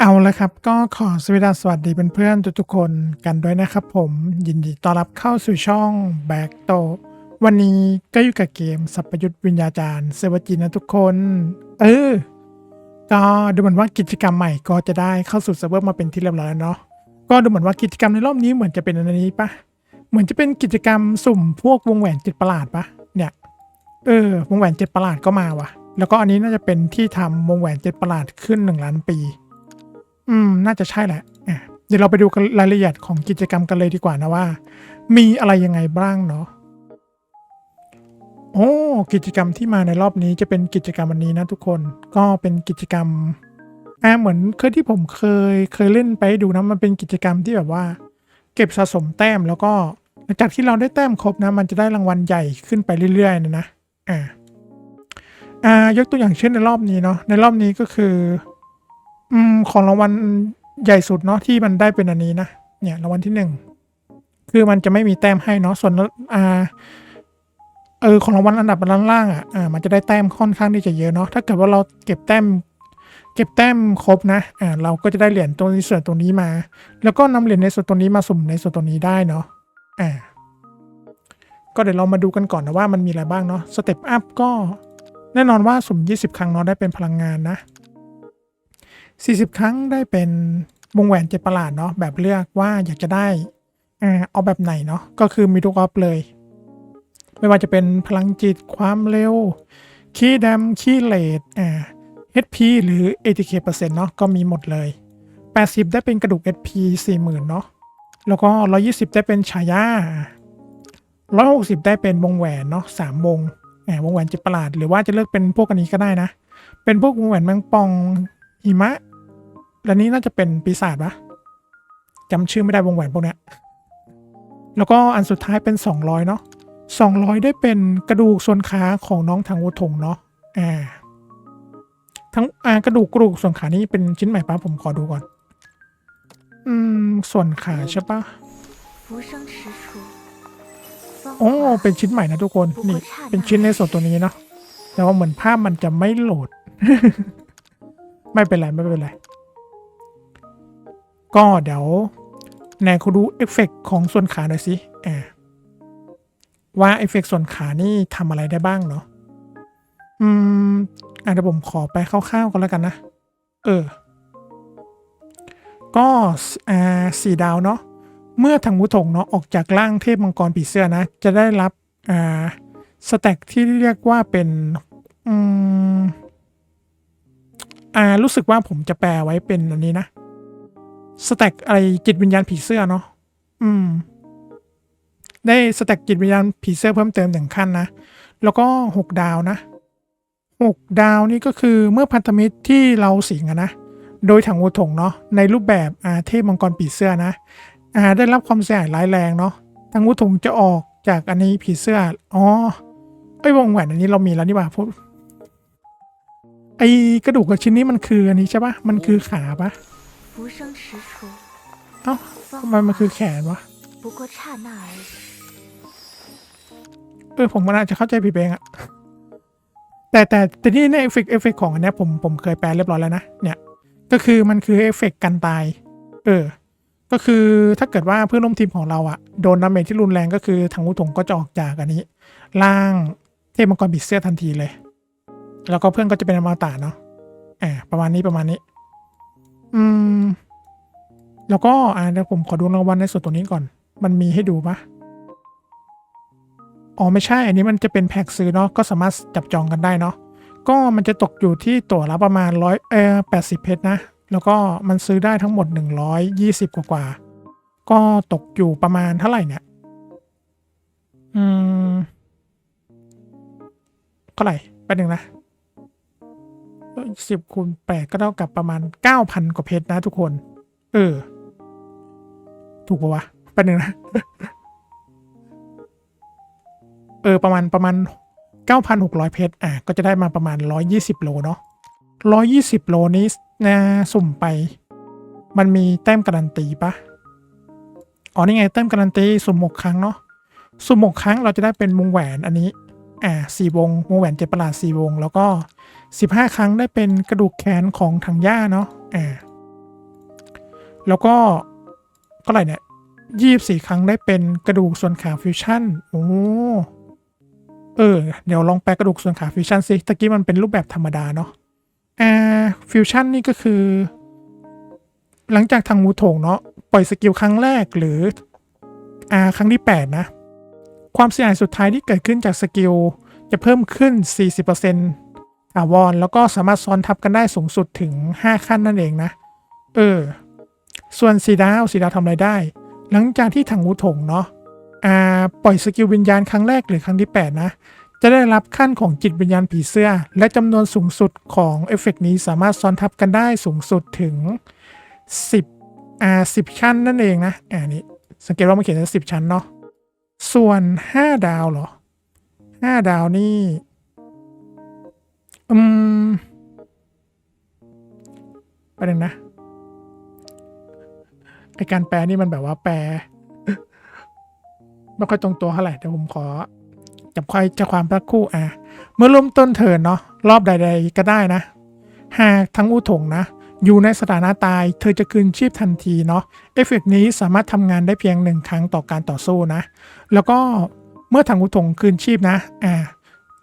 เอาละครับก็ขอสวัสดีสวัสดีเพื่อนๆทุกๆคนกันด้วยนะครับผมยินดีต้อนรับเข้าสู่ช่องแบกโตวันนี้ก็อยู่กับเกมสัพพยุทธวิญญาจารย์เซวจินนะทุกคน เออ ก็ดูเหมือนว่ากิจกรรมใหม่ก็จะได้เข้าสู่เซิร์ฟเวอร์มาเป็นที่เรียบร้อยแล้วเนาะก็ดูเหมือนว่ากิจกรรมในรอบนี้เหมือนจะเป็นอันนี้ปะเหมือนจะเป็นกิจกรรมสุ่มพวกวงแหวนจิตประหลาดปะเนี่ยเออวงแหวนเจ็ดประหลาดก็มาว่ะ แล้วก็อันนี้น่าจะเป็นที่ทำวงแหวนเจ็ดประหลาดขึ้นหนึ่งล้านปี อืม น่าจะใช่แหละเดี๋ยวเราไปดูรายละเอียดของกิจกรรมกันเลยดีกว่านะว่า มีอะไรยังไงบ้างเนาะโอ้กิจกรรมที่มาในรอบนี้จะเป็นกิจกรรมวันนี้นะทุกคนก็เป็นกิจกรรมอ่าเหมือนเคยที่ผมเคยเคยเล่นไปดูนะมันเป็นกิจกรรมที่แบบว่า เก็บสะสมแต้มแล้วก็หลังจากที่เราได้แต้มครบนะ มันจะได้รางวัลใหญ่ขึ้นไปเรื่อยๆนะนะอ่าอ่ายกตัวอย่างเช่นในรอบนี้เนาะในรอบนี้ก็คือ อืมของรางวัลใหญ่สุดเนาะที่มันได้เป็นอันนี้นะเนี่ยรางวัลที่หนึ่งคือมันจะไม่มีแต้มให้เนาะส่วนอ่าเออของรางวัลอันดับล่างๆอะอ่ามันจะได้แต้มค่อนข้างที่จะเยอะเนาะถ้าเกิดว่าเราเก็บแต้ม เก็บแต้มครบนะอ่าเราก็จะได้เหรียญตรงนี้ส่วนตรงนี้มา แล้วก็นำเหรียญในส่วนตรงนี้มาสุ่มในส่วนตรงนี้ได้เนาะอ่าก็เดี๋ยวเรามาดูกันก่อนนะว่ามันมีอะไรบ้างเนาะสเต็ปอัพก็แน่นอนว่าสุ่ม 20 ครั้งเนาะได้เป็นพลังงานนะ 40 ครั้งได้เป็นวงแหวนเจ็ดประหลาดเนาะแบบเลือกว่าอยากจะได้อ่าเอาแบบไหนเนาะก็คือมีทุกออฟเลย ไม่ว่าจะเป็นพลังจิตความเร็ว คีย์ดำคีย์เลดอ่า HP หรือ ATK เปอร์เซ็นต์เนาะก็มีหมดเลย 80 ได้เป็นกระดูก HP 40,000เนาะแล้วก็ 120 ได้เป็นฉายา 160 ได้เป็นวงแหวนเนาะสามวงแหมวงแหวนจิตประหลาด หรือว่าจะเลือกเป็นพวกอันนี้ก็ได้นะ เป็นพวกวงแหวนแมงปองหิมะ และนี้น่าจะเป็นปีศาจปะจำชื่อไม่ได้วงแหวนพวกนี้แล้วก็อันสุดท้ายเป็น 200 เนาะ200 ได้เป็นกระดูกส่วนขาของน้องทางวุถงเนาะอ่าทั้งอ่ากระดูกกระดูกส่วนขานี่เป็นชิ้นใหม่ปะผมขอดูก่อน อืม ส่วนขาใช่ปะโอ้เป็นชิ้นใหม่นะทุกคน นี่ เป็นชิ้นในส่วนตัวนี้เนาะแต่ว่าเหมือนภาพมันจะไม่โหลด ไม่เป็นไร ไม่เป็นไร ก็เดี๋ยวแนนเขาดูเอฟเฟกต์ของส่วนขาหน่อยสิอ่าว่าเอฟเฟกต์ส่วนขานี่ทำอะไรได้บ้างเนาะอืมอะเดี๋ยวผมขอไปคร่าวๆกันแล้วกันนะ เออ ก็สอ่าสี่ดาวเนาะเมื่อทางวุถงเนาะออกจากร่างเทพมังกรผีเสื้อนะ จะได้รับอ่าสแต็กที่เรียกว่าเป็นอืมอ่ารู้สึกว่าผมจะแปลไว้เป็นอันนี้นะ สแต็กอะไรจิตวิญญาณผีเสื้อเนาะอืม ได้สแต็กจิตวิญญาณผีเสื้อเพิ่มเติมหนึ่งขั้นนะ แล้วก็หกดาวนะหกดาวนี่ก็คือเมื่อพันธมิตรที่เราสิงนะ โดยถังโอถงเนาะในรูปแบบอาเทพมังกรผีเสื้อนะอาได้รับความเสียหายร้ายแรงเนาะถังโอถงจะออกจากอันนี้ผีเสื้ออ๋อไอวงแหวนอันนี้เรามีแล้วนี่บ่าไอกระดูกกระชิ้นนี้มันคืออันนี้ใช่ปะมันคือขาปะ เอ้าทำไมมันคือแขนวะเออผมมันอาจจะเข้าใจผิดเองอะแต่แต่แต่นี่ในเอฟเฟกเอฟเฟกของอันนี้ผมผมเคยแปลเรียบร้อยแล้วนะเนี่ย ก็คือมันคือเอฟเฟกกันตาย เออ ก็คือถ้าเกิดว่าเพื่อนร่วมทีมของเราอะโดนดาเมจที่รุนแรงก็คือทางอุฒงก็จะออกจากอันนี้ล่างเทพมังกรบิดเสื้อทันทีเลย แล้วก็เพื่อนก็จะเป็นอมตะเนาะแอบประมาณนี้ประมาณนี้ อืม แล้วก็อ่าเดี๋ยวผมขอดูรางวัลในส่วนตัวนี้ก่อน มันมีให้ดูปะอ๋อไม่ใช่ อันนี้มันจะเป็นแพ็กซื้อเนาะ ก็สามารถจับจองกันได้เนาะ ก็มันจะตกอยู่ที่ตั๋วละประมาณร้อยเออแปดสิบเพชรนะ แล้วก็มันซื้อได้ทั้งหมดหนึ่งร้อยยี่สิบกว่าๆ ก็ตกอยู่ประมาณเท่าไหร่เนี่ย อืมเท่าไหร่แป๊บนึงนะ สิบคูณแปดก็เท่ากับประมาณเก้าพันกว่าเพชรนะทุกคน เออ ถูกปะวะแป๊บนึงนะ เออ ประมาณประมาณ9,600เพชรอะ ก็จะได้มาประมาณ120โลเนาะ120โลนี้นะสุ่มไป มันมีแต้มการันตีปะอ๋อนี่ไงแต้มการันตีสุ่มหกครั้งเนาะสุ่มหกครั้งเราจะได้เป็นวงแหวนอันนี้ อ่าสี่วงวงแหวนเจ็ดประหลาดสี่วง แล้วก็ 15 ครั้งได้เป็นกระดูกแขนของทางย่าเนาะอ่าแล้วก็เท่าไหร่เนี่ยยี่บสี่ครั้งได้เป็นกระดูกส่วนขาฟิวชั่นโอ้เออ เดี๋ยวลองแปลกระดูกส่วนขาฟิวชั่นสิตะกี้มันเป็นรูปแบบธรรมดาเนาะอ่าฟิวชั่นนี่ก็คือ หลังจากทางมูโถงเนาะปล่อยสกิลครั้งแรกหรืออ่าครั้งที่ 8 นะ ความเสียหายสุดท้ายที่เกิดขึ้นจากสกิล จะเพิ่มขึ้น 40%ถาวรแล้วก็สามารถซ้อนทับกันได้สูงสุดถึง 5 ขั้นนั่นเองนะ เออ ส่วนสีดาวสีดาวทำอะไรได้ หลังจากที่ถังหูถงเนาะอ่าปล่อยสกิลวิญญาณครั้งแรกหรือครั้งที่ 8 นะ จะได้รับขั้นของจิตวิญญาณผีเสื้อ และจำนวนสูงสุดของเอฟเฟกต์นี้สามารถซ้อนทับกันได้สูงสุดถึง 10อ่า10 ชั้นนั่นเองนะอ่านี่สังเกตว่ามันเขียนว่า10 ชั้นเนาะ ส่วน5ดาวเหรอ5ดาวนี่ อืมประเด็นนะไอการแปลนี่มันแบบว่าแปลไม่ค่อยตรงตัวเท่าไหร่เดี๋ยวผมขอจับควายจะความสักครู่อะ เมื่อเริ่มต้นเทินเนาะรอบใด ๆ ก็ได้นะหากทั้งอุถงนะ อยู่ในสถานะตายเธอจะคืนชีพทันทีเนาะเอฟเฟกต์นี้สามารถทำงานได้เพียงหนึ่งครั้งต่อการต่อสู้นะ แล้วก็เมื่อถังอุถงคืนชีพนะอ่า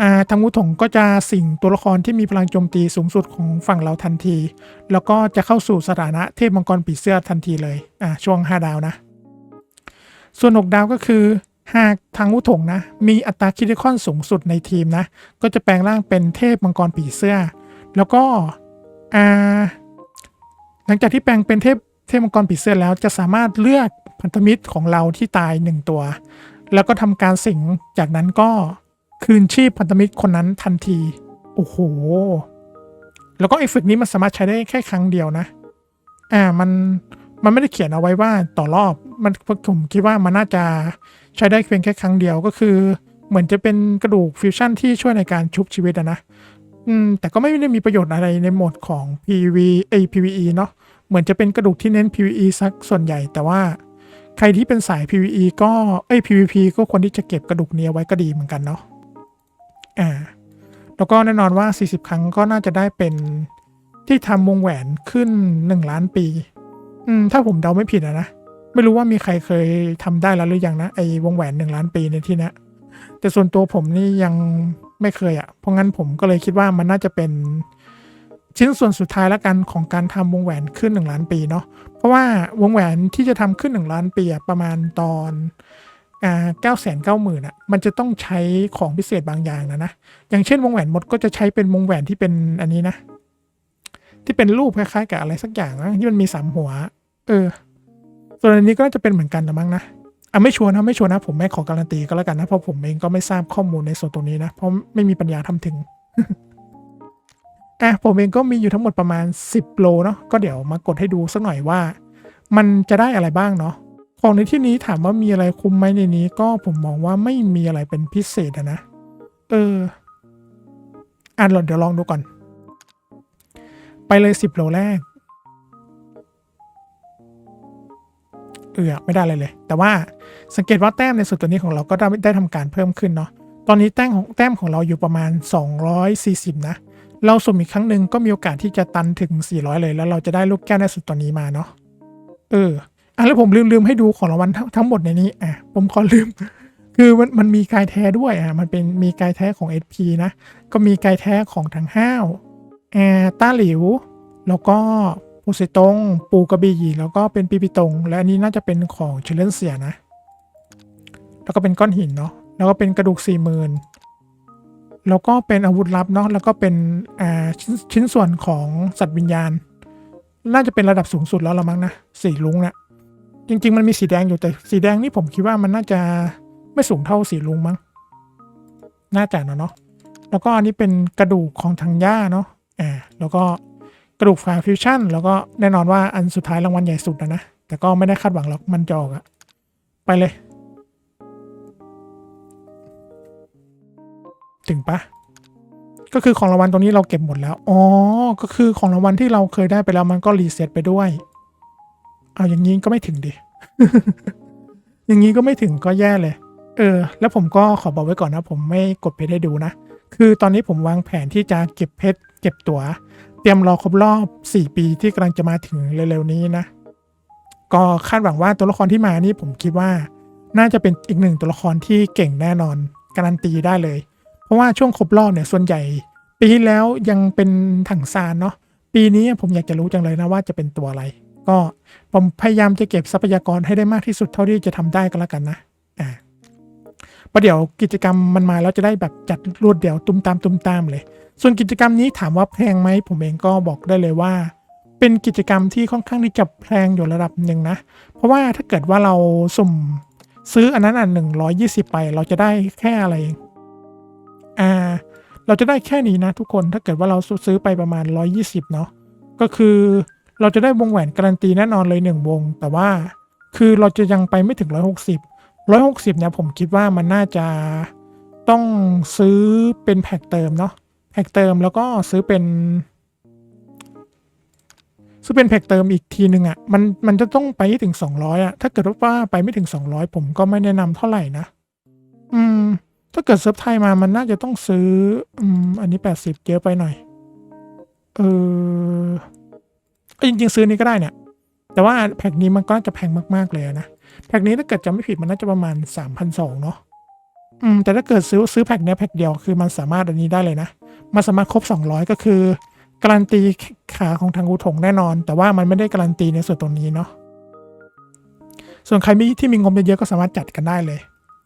อ่าทางอุถงก็จะสิ่งตัวละครที่มีพลังโจมตีสูงสุดของฝั่งเราทันที แล้วก็จะเข้าสู่สถานะเทพมังกรปีเสื้อทันทีเลยอ่าช่วง 5 ดาวนะ ส่วน6ดาวก็คือหากทางอุถงนะ มีอัตราคิริคอนสูงสุดในทีมนะ ก็จะแปลงร่างเป็นเทพมังกรปีเสื้อ แล้วก็อ่า หลังจากที่แปลงเป็นเทพเทพมังกรปีเสื้อแล้วจะสามารถเลือกพันธมิตรของเราที่ตายหนึ่งตัว แล้วก็ทำการสิงจากนั้นก็คืนชีพพันธมิตรคนนั้นทันที โอ้โห แล้วก็เอฟเฟกนี้มันสามารถใช้ได้แค่ครั้งเดียวนะ อ่ามันมันไม่ได้เขียนเอาไว้ว่าต่อรอบมันผมคิดว่ามันน่าจะใช้ได้เพียงแค่ครั้งเดียวก็คือ เหมือนจะเป็นกระดูกฟิวชั่นที่ช่วยในการชุบชีวิตนะ อืม แต่ก็ไม่ได้มีประโยชน์อะไรในโหมดของ PV เอ PVE เนาะเหมือนจะเป็นกระดูกที่เน้น PVE สักส่วนใหญ่ แต่ว่าใครที่เป็นสาย PVE ก็เอ้ย PVP ก็ควรที่จะเก็บกระดูกเนี้ยไว้ก็ดีเหมือนกันเนาะอ่าแล้วก็แน่นอนว่า 40 ครั้งก็น่าจะได้เป็นที่ทำวงแหวนขึ้น 1 ล้านปี อืม ถ้าผมเดาไม่ผิดอะนะ ไม่รู้ว่ามีใครเคยทำได้แล้วหรือยังนะไอ้วงแหวน 1 ล้านปีในที่นี้แต่ส่วนตัวผมนี่ยัง ไม่เคยอะเพราะงั้นผมก็เลยคิดว่ามันน่าจะเป็นชิ้นส่วนสุดท้ายละกันของการทำวงแหวนขึ้น 1 ล้านปีเนาะ เพราะว่าวงแหวนที่จะทำขึ้น 1 ล้านปีประมาณตอนเก้าแสนเก้าหมื่นอะ มันจะต้องใช้ของพิเศษบางอย่างนะนะ อย่างเช่นวงแหวนมดก็จะใช้เป็นวงแหวนที่เป็นอันนี้นะ ที่เป็นรูปคล้ายๆกับอะไรสักอย่างนะที่มันมีสามหัว เออ ส่วนอันนี้ก็น่าจะเป็นเหมือนกันนะมั้งนะ อะไม่ชัวร์นะไม่ชัวร์นะ ผมไม่ขอการันตีก็แล้วกันนะ เพราะผมเองก็ไม่ทราบข้อมูลในส่วนตรงนี้นะ เพราะไม่มีปัญญาทำถึงอะผมเองก็มีอยู่ทั้งหมดประมาณ 10 โลเนาะก็เดี๋ยวมากดให้ดูสักหน่อยว่า มันจะได้อะไรบ้างเนาะของในที่นี้ถามว่ามีอะไรคุ้มไหมในนี้ ก็ผมมองว่าไม่มีอะไรเป็นพิเศษนะเอออ่านเดี๋ยวลองดูก่อน ไปเลยสิบโลแรก เออไม่ได้เลยเลย แต่ว่าสังเกตว่าแต้มในส่วนตัวนี้ของเราก็ได้ได้ทำการเพิ่มขึ้นเนาะตอนนี้แต้มของแต้มของเราอยู่ประมาณ 240 นะ เราสุ่มอีกครั้งหนึ่งก็มีโอกาสที่จะตันถึง 400 เลย แล้วเราจะได้ลูกแก้วในสุดตัวนี้มาเนาะเอออะแล้วผมลืมลืมให้ดูของรางวัลทั้งหมดในนี้อะผมขอลืม คือมันมันมีกายแท้ด้วยอะมันเป็นมีกายแท้ของ SP นะ ก็มีกายแท้ของทางห้าวแอร์ต้าหลิว แล้วก็ โพไซตง ปูกระบี่แล้วก็เป็นปีปิตง และอันนี้น่าจะเป็นของเชลเลนเซียนะ แล้วก็เป็นก้อนหินเนาะแล้วก็เป็นกระดูกสี่หมื่นแล้วก็เป็นอาวุธลับเนาะแล้วก็เป็นชิ้นชิ้นส่วนของสัตว์วิญญาณ น่าจะเป็นระดับสูงสุดแล้วละมั้งนะสีลุงเนะี่ยจริง ๆ มันมีสีแดงอยู่แต่สีแดงนี่ผมคิดว่ามันน่าจะไม่สูงเท่าสีลุงมั้งน่าจะเนะเนาะแล้วก็อันนี้เป็นกระดูกของทางย่าเนาะอ่าแล้วก็ กระดูกฟาฟิวชั่น แล้วก็แน่นอนว่าอันสุดท้ายรางวัลใหญ่สุดนะนะ แต่ก็ไม่ได้คาดหวังหรอก มันจะออกอะไปเลย ถึงปะก็คือของรางวัลตรงนี้เราเก็บหมดแล้ว อ๋อ ก็คือของรางวัลที่เราเคยได้ไปแล้วมันก็รีเซ็ตไปด้วย เอาอย่างนี้ก็ไม่ถึงดิ อย่างนี้ก็ไม่ถึงก็แย่เลย เออ แล้วผมก็ขอบอกไว้ก่อนนะ ผมไม่กดเพชรให้ดูนะ คือตอนนี้ผมวางแผนที่จะเก็บเพชร เก็บตัว๋ว เตรียมรอครบรอบ 4 ปีที่กำลังจะมาถึงเร็วๆนี้นะ ก็คาดหวังว่าตัวละครที่มานี่ผมคิดว่า น่าจะเป็นอีกหนึ่งตัวละครที่เก่งแน่นอนการันตีได้เลย เพราะว่าช่วงครบรอบเนี่ยส่วนใหญ่ ปีที่แล้วยังเป็นถังซานเนาะปีนี้ผมอยากจะรู้จังเลยนะว่าจะเป็นตัวอะไร ก็ผมพยายามจะเก็บทรัพยากรให้ได้มากที่สุดเท่าที่จะทำได้ก็แล้วกันนะอ่าประเดี๋ยวกิจกรรมมันมาแล้วจะได้แบบจัดรวดเดียวตุ้มตามตุ้มตามเลย ส่วนกิจกรรมนี้ถามว่าแพงไหมผมเองก็บอกได้เลยว่า เป็นกิจกรรมที่ค่อนข้างที่จะแพงอยู่ระดับหนึ่งนะ เพราะว่าถ้าเกิดว่าเราสุ่มซื้ออันนั้นอันหนึ่งร้อยี่สิบไป เราจะได้แค่อะไรองอ่าเราจะได้แค่นี้นะทุกคนถ้าเกิดว่าเราซื้อไปประมาณร้อยี่สิบเนาะก็คือเราจะได้วงแหวนการันตีแน่นอนเลยหนึ่งวง แต่ว่าคือเราจะยังไปไม่ถึงร้อยหกสิบร้อยหกสิบเนี่ยผมคิดว่ามันน่าจะต้องซื้อเป็นแพ็กเติมเนาะ แพ็กเติมแล้วก็ซื้อเป็น ซื้อเป็นแพ็กเติมอีกทีหนึ่งอะ่ะมันมันจะต้องไปถึงสองร้อยอะถ้าเกิดว่าไปไม่ถึงสองร้อยผมก็ไม่แนะนำเท่าไหร่นะ อืม ถ้าเกิดเซิร์ฟไทยมามันน่าจะต้องซื้อ อืม อันนี้แปดสิบเยอะไปหน่อย เออจริงๆซื้อนี้ก็ได้เนี่ย แต่ว่าแพ็กนี้มันก็จะแพงมากๆเลยนะแพ็กนี้ถ้าเกิดจำไม่ผิดมันน่าจะประมาณสามพันสองเนาะอืมแต่ถ้าเกิดซื้อซื้อแพ็กเนี้ยแพ็กเดียวคือมันสามารถอันนี้ได้เลยนะ มันสามารถครบสองร้อยก็คือ การันตีขาของทางอูถงแน่นอน แต่ว่ามันไม่ได้การันตีในส่วนตรงนี้เนาะส่วนใครมีที่มีงบเยอะๆก็สามารถจัดกันได้เลย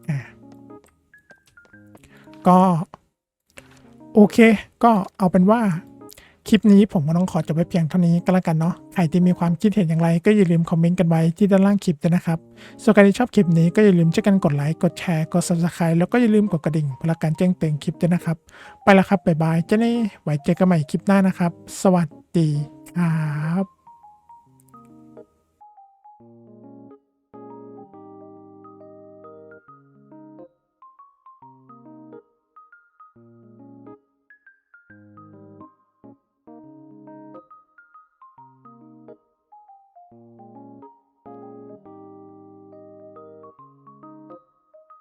อ่าก็ โอเค ก็เอาเป็นว่า คลิปนี้ผมก็ต้องขอจบไว้เพียงเท่านี้ก็แล้วกันเนาะ ใครที่มีความคิดเห็นอย่างไรก็อย่าลืมคอมเมนต์กันไว้ที่ด้านล่างคลิปด้วยนะครับส่วนใครที่ชอบคลิปนี้ก็อย่าลืมช่วยกันกดไลค์กดแชร์กด subscribe แล้วก็อย่าลืมกดกระดิ่งเพื่อการแจ้งเตือนคลิปด้วยนะครับ ไปละครับบ๊ายบายเจ้าเน่ไว้เจอกันใหม่คลิปหน้านะครับ สวัสดีครับ